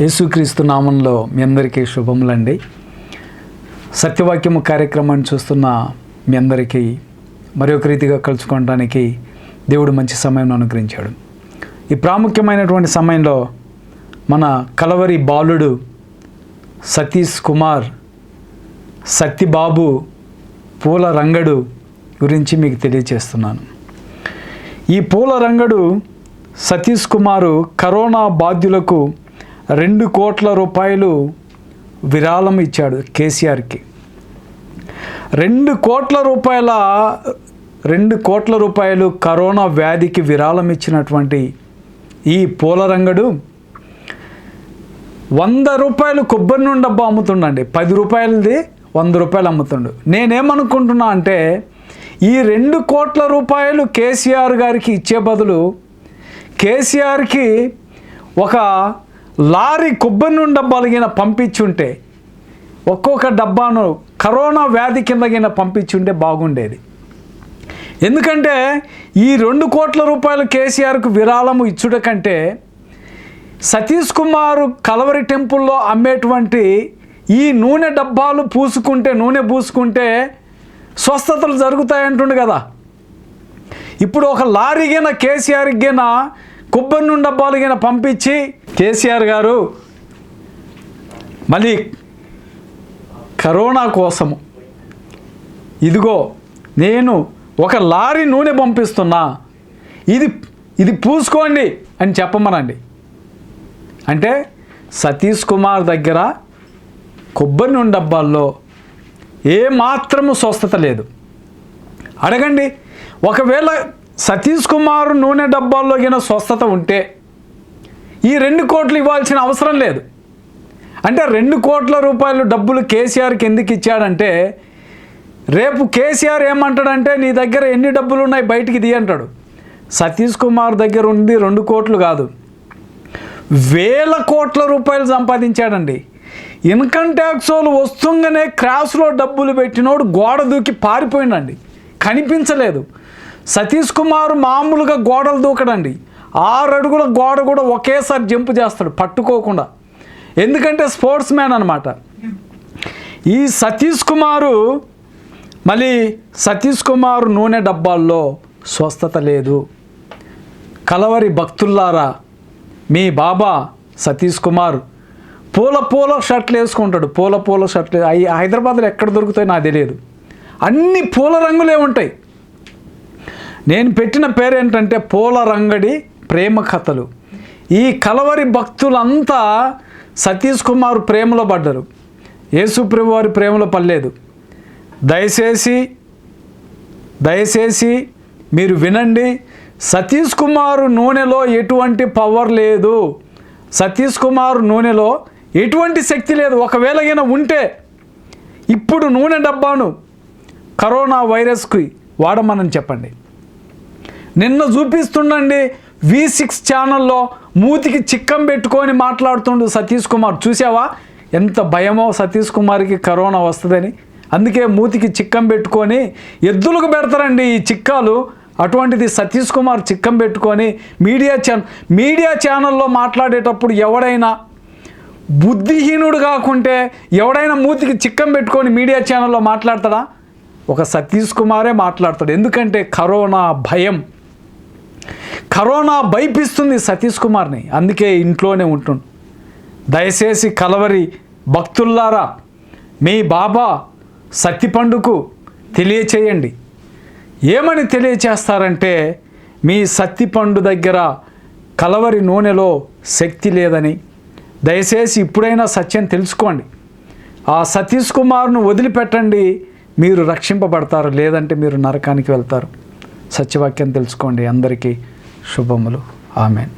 యేసుక్రీస్తు నామంలో మీ అందరికీ శుభములండి. సత్యవాక్యము కార్యక్రమాన్ని చూస్తున్న మీ అందరికీ మరొక రీతిగా కలుసుకోవడానికి దేవుడు మంచి సమయం అనుగ్రహించాడు. ఈ ప్రాముఖ్యమైనటువంటి సమయంలో మన కలవరి బాలుడు సతీష్ కుమార్ సత్యబాబు పూల రంగడు గురించి మీకు తెలియచేస్తున్నాను. ఈ పూల రంగడు సతీష్ కుమారు కరోనా బాధ్యులకు రెండు కోట్ల రూపాయలు విరాళం ఇచ్చాడు కేసీఆర్కి. రెండు కోట్ల రూపాయల రెండు కోట్ల రూపాయలు కరోనా వ్యాధికి విరాళం ఇచ్చినటువంటి ఈ పూల రంగడు వంద రూపాయలు కొబ్బరి నుండి డబ్బా అమ్ముతుండండి. పది రూపాయలది వంద రూపాయలు అమ్ముతుండు. నేనేమనుకుంటున్నా అంటే ఈ రెండు కోట్ల రూపాయలు కేసీఆర్ గారికి ఇచ్చే బదులు కేసీఆర్కి ఒక లారీ కొబ్బరి నూనె డబ్బాలు పంపించుంటే ఒక్కొక్క డబ్బాను కరోనా వ్యాధి కిందగిన పంపించుంటే బాగుండేది. ఎందుకంటే ఈ రెండు కోట్ల రూపాయలు కేసీఆర్కు విరాళము ఇచ్చుట కంటే సతీష్ కుమార్ కలవరి టెంపుల్లో అమ్మేటువంటి ఈ నూనె డబ్బాలు పూసుకుంటే నూనె పూసుకుంటే స్వస్థతలు జరుగుతాయంటుండు కదా. ఇప్పుడు ఒక లారీ కేసీఆర్కి గైనా కొబ్బరి నుండి డబ్బాలు గిన పంపించి కేసీఆర్ గారు మళ్ళీ కరోనా కోసము. ఇదిగో నేను ఒక లారీ నూనె పంపిస్తున్నా. ఇది ఇది పూసుకోండి అని చెప్పమనండి. అంటే సతీష్ కుమార్ దగ్గర కొబ్బరి నూనె డబ్బాల్లో ఏమాత్రము స్వస్థత లేదు. అడగండి ఒకవేళ సతీష్ కుమార్ నూనె డబ్బాల్లో గిన స్వస్థత ఉంటే ఈ రెండు కోట్లు ఇవ్వాల్సిన అవసరం లేదు. అంటే రెండు కోట్ల రూపాయలు డబ్బులు కేసీఆర్కి ఎందుకు ఇచ్చాడంటే రేపు కేసీఆర్ ఏమంటాడంటే నీ దగ్గర ఎన్ని డబ్బులు ఉన్నాయి బయటికి తీ అంటాడు. సతీష్ కుమార్ దగ్గర ఉంది రెండు కోట్లు కాదు. వేల కోట్ల రూపాయలు సంపాదించాడండి. ఇన్కమ్ ట్యాక్స్ వాళ్ళు వస్తుంగానే క్రాస్లో డబ్బులు పెట్టినోడు గోడ దూకి పారిపోయిండండి. కనిపించలేదు. సతీష్ కుమార్ మామూలుగా గోడలు దూకడండి. ఆరు అడుగుల గోడ కూడా ఒకేసారి జంప్ చేస్తాడు పట్టుకోకుండా. ఎందుకంటే స్పోర్ట్స్ మ్యాన్ అనమాట ఈ సతీష్ కుమారు మళ్ళీ సతీష్ కుమార్ నూనె డబ్బాల్లో స్వస్థత లేదు. కలవరి భక్తుల్లారా మీ బాబా సతీష్ కుమార్ పూల పూల షర్ట్లు వేసుకుంటాడు. పూల పూల షర్ట్లు అవి హైదరాబాద్లో ఎక్కడ దొరుకుతాయో నాకు తెలియదు. అన్ని పూల రంగులే ఉంటాయి. నేను పెట్టిన పేరు ఏంటంటే పూల రంగడి ప్రేమ కథలు. ఈ కలవరి భక్తులంతా సతీష్ కుమార్ ప్రేమలో పడ్డరు. యేసుప్రభు వారి ప్రేమలో పడలేదు. దయచేసి దయచేసి మీరు వినండి. సతీష్ కుమార్ నూనెలో ఎటువంటి పవర్ లేదు. సతీష్ కుమార్ నూనెలో ఎటువంటి శక్తి లేదు. ఒకవేళ అయినా ఉంటే ఇప్పుడు నూనె డబ్బాను కరోనా వైరస్కి వాడమని చెప్పండి. నిన్న చూపిస్తుండండి వి సిక్స్ ఛానల్లో మూతికి చిక్కం పెట్టుకొని మాట్లాడుతుండు సతీష్ కుమార్. చూసావా ఎంత భయమో సతీష్ కుమార్కి కరోనా వస్తుందని. అందుకే మూతికి చిక్కం పెట్టుకొని ఎద్దులకు పెడతారండి ఈ చిక్కాలు. అటువంటిది సతీష్ కుమార్ చిక్కం పెట్టుకొని మీడియా ఛానల్ మీడియా ఛానల్లో మాట్లాడేటప్పుడు ఎవడైనా బుద్ధిహీనుడు కాకుంటే ఎవడైనా మూతికి చిక్కం పెట్టుకొని మీడియా ఛానల్లో మాట్లాడతాడా? ఒక సతీష్ కుమారే మాట్లాడతాడు. ఎందుకంటే కరోనా భయం. కరోనా భయపిస్తుంది సతీష్ కుమార్ని. అందుకే ఇంట్లోనే ఉంటుండు దయచేసి కలవరి భక్తుల్లారా మీ బాబా సత్తిపండుకు తెలియచేయండి. ఏమని తెలియచేస్తారంటే మీ సత్తిపండు దగ్గర కలవరి నూనెలో శక్తి లేదని. దయచేసి ఇప్పుడైనా సత్యం తెలుసుకోండి. ఆ సతీష్ కుమార్ను వదిలిపెట్టండి. మీరు రక్షింపబడతారు లేదంటే మీరు నరకానికి వెళ్తారు. సత్యవాక్యం తెలుసుకోండి అందరికీ. శుభములు. ఆమెన్.